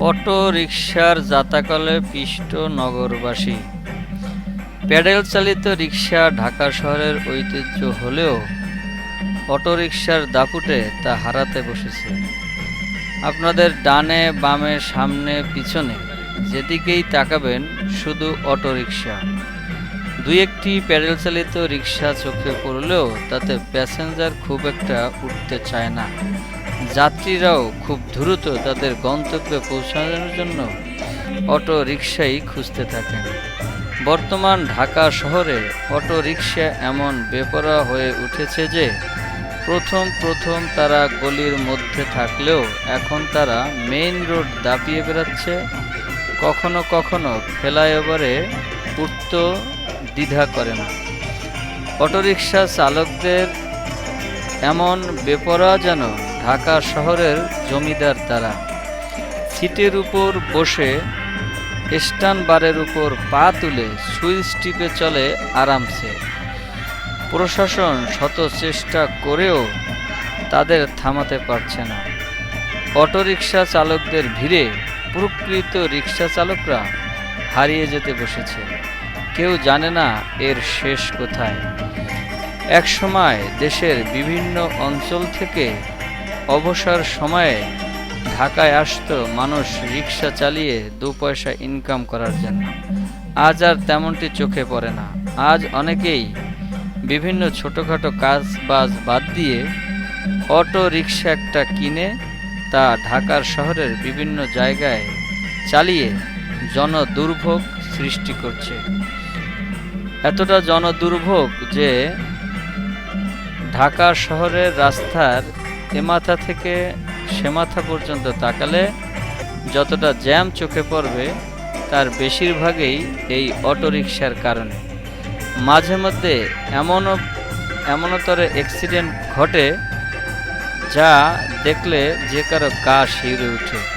Auto রিকশার যাতাকলে পিষ্ট নগরবাসী। Pedal চালিত রিকশা ঢাকা শহরের ঐতিহ্য হলেও অটোরিকশার দাপুটে তা হারাতে বসেছে। আপনাদের ডানে, বামে, সামনে, পিছনে যেদিকেই তাকাবেন শুধু অটোরিকশা। দুই একটি প্যাডেল চালিত রিকশা চোখে পড়লেও তাতে প্যাসেঞ্জার খুব একটা উঠতে চায় না। যাত্রীরাও খুব দ্রুত তাদের গন্তব্যে পৌঁছানোর জন্য অটো রিকশাই খুঁজতে থাকেন। বর্তমান ঢাকা শহরে অটো রিকশা এমন বেপরা হয়ে উঠেছে যে, প্রথম প্রথম তারা গলির মধ্যে থাকলেও এখন তারা মেইন রোড দাপিয়ে বেড়াচ্ছে। কখনো কখনো ফ্লাইওভারে উঠতে দ্বিধা করে না। অটোরিকশা চালকদের এমন বেপরা যেন ঢাকা শহরের জমিদার তারা। সিটের উপর বসে স্টান বারের উপর পা তুলে সুইচ টিপে চলে আরামসে। প্রশাসন শত চেষ্টা করেও তাদের থামাতে পারছে না। অটোরিকশা চালকদের ভিড়ে প্রকৃত রিক্সা চালকরা হারিয়ে যেতে বসেছে। কেউ জানে না এর শেষ কোথায়। একসময় দেশের বিভিন্ন অঞ্চল থেকে অবসর সময়ে ঢাকায় আসতো মানুষ রিক্সা চালিয়ে দু পয়সা ইনকাম করার জন্য। আজ আর তেমনটি চোখে পড়ে না। আজ অনেকেই বিভিন্ন ছোটোখাটো কাজ বাজ বাদ দিয়ে অটো রিক্সা একটা কিনে তা ঢাকার শহরের বিভিন্ন জায়গায় চালিয়ে জনদুর্ভোগ সৃষ্টি করছে। এতটা জনদুর্ভোগ যে ঢাকা শহরের রাস্তার এ মাথা থেকে সে মাথা পর্যন্ত তাকালে যতটা জ্যাম চোখে পড়বে, তার বেশিরভাগই এই অটোরিকশার কারণে। মাঝে মধ্যে এমনও এমনতরে অ্যাক্সিডেন্ট ঘটে যা দেখলে যে কারও গা শিউরে ওঠে